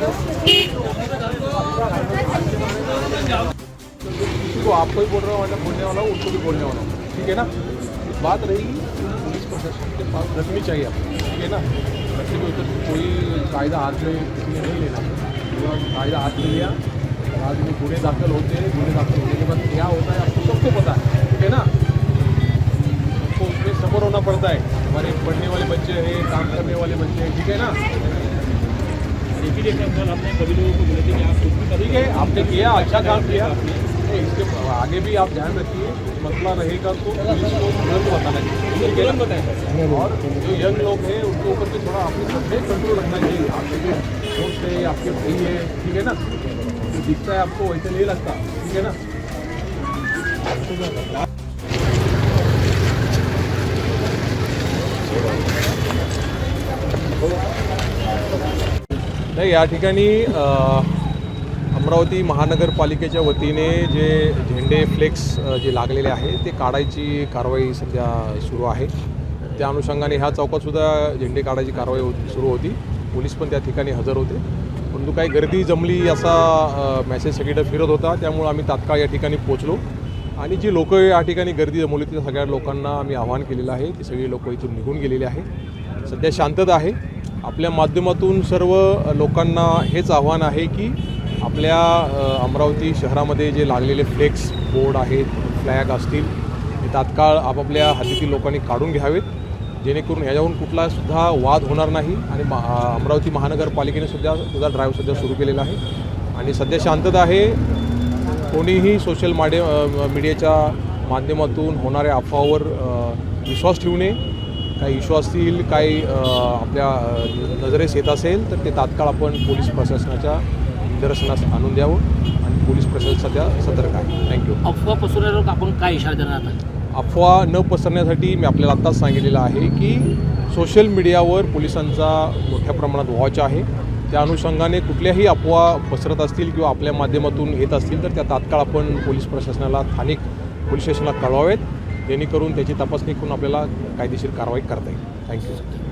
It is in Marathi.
को आपको ही बोल रहा हूँ बोलने वाला हूँ उनको भी बोलने वाला हूँ। ठीक है ना? बात रहेगी पुलिस प्रशासन के पास। रखनी चाहिए आपको, ठीक है ना? वैसे कोई तो कोई कायदा हाथ में किसी ने नहीं लेना। कायदा हाथ में लिया। आज में गुने दाखिल होते हैं गुने दाखिल होने के बाद क्या होता है, आपको सबको पता है, ठीक है ना? आपको उसमें सबर होना पड़ता है। हमारे पढ़ने वाले बच्चे हैं, काम करने वाले बच्चे हैं, ठीक है ना? ही कल आपने सभी लोगों को बोले थे कि आप कुछ भी ठीक है आपने किया अच्छा काम किया। इसके आगे भी आप ध्यान रखिए मसला रहेगा तो पुलिस को तुरंत बताना चाहिए? बताएँ। और जो यंग लोग हैं उनके ऊपर भी थोड़ा सबसे कंट्रोल रखना चाहिए। आपके जो दोस्त है आपके भाई है ठीक है ना? जो दिखता है आपको वैसे नहीं लगता ठीक है ना? नाही या ठिकाणी अमरावती महानगरपालिकेच्या वतीने जे झेंडे फ्लेक्स जे लागलेले आहे ते काढायची कारवाई सध्या सुरू आहे. त्या अनुषंगाने ह्या चौकातसुद्धा झेंडे काढायची कारवाई सुरू होती. पोलीस पण त्या ठिकाणी हजर होते. परंतु काही गर्दी जमली असा मेसेज सगळीकडे फिरत होता. त्यामुळे आम्ही तात्काळ या ठिकाणी पोचलो आणि जी लोक या ठिकाणी गर्दी जमवली त्या सगळ्या लोकांना आम्ही आवाहन केलेलं आहे ती सगळी लोक इथून निघून गेलेली आहे. सध्या शांतता आहे. आपल्या माध्यमातून सर्व लोकांना हेच आव्हान आहे की आपल्या अमरावती शहरामध्ये जे लागलेले फ्लेक्स बोर्ड आहेत फ्लॅग असतील ते तात्काळ आपापल्या हद्दीतील लोकांनी काढून घ्यावेत. जेणेकरून ह्याच्याहून कुठलासुद्धा वाद होणार नाही आणि मा अमरावती महानगरपालिकेने सुद्धा सुद्धा ड्राईव्ह सध्या सुरू केलेला आहे. आणि सध्या शांतता आहे. कोणीही सोशल माड्य मीडियाच्या माध्यमातून होणाऱ्या अफवावर विश्वास ठेवू नये. काही इश्यू असतील काही आपल्या नजरेस येत असेल तर ते तात्काळ आपण पोलीस प्रशासनाच्या निदर्शनास आणून द्यावं आणि पोलीस प्रशासन सध्या सतर्क आहे. थँक्यू अफवा पसरवण्यावर आपण काय इशारा देणार अफवा न पसरण्यासाठी मी आपल्याला आत्ताच सांगितलेलं आहे की सोशल मीडियावर पोलिसांचा मोठ्या प्रमाणात वॉच आहे. त्या अनुषंगाने कुठल्याही अफवा पसरत असतील किंवा आपल्या माध्यमातून येत असतील तर त्या तात्काळ आपण पोलीस प्रशासनाला स्थानिक पोलीस स्टेशनला कळवावेत. जेणेकरून त्याची तपासणी करून आपल्याला कायदेशीर कारवाई करता येईल. थँक्यू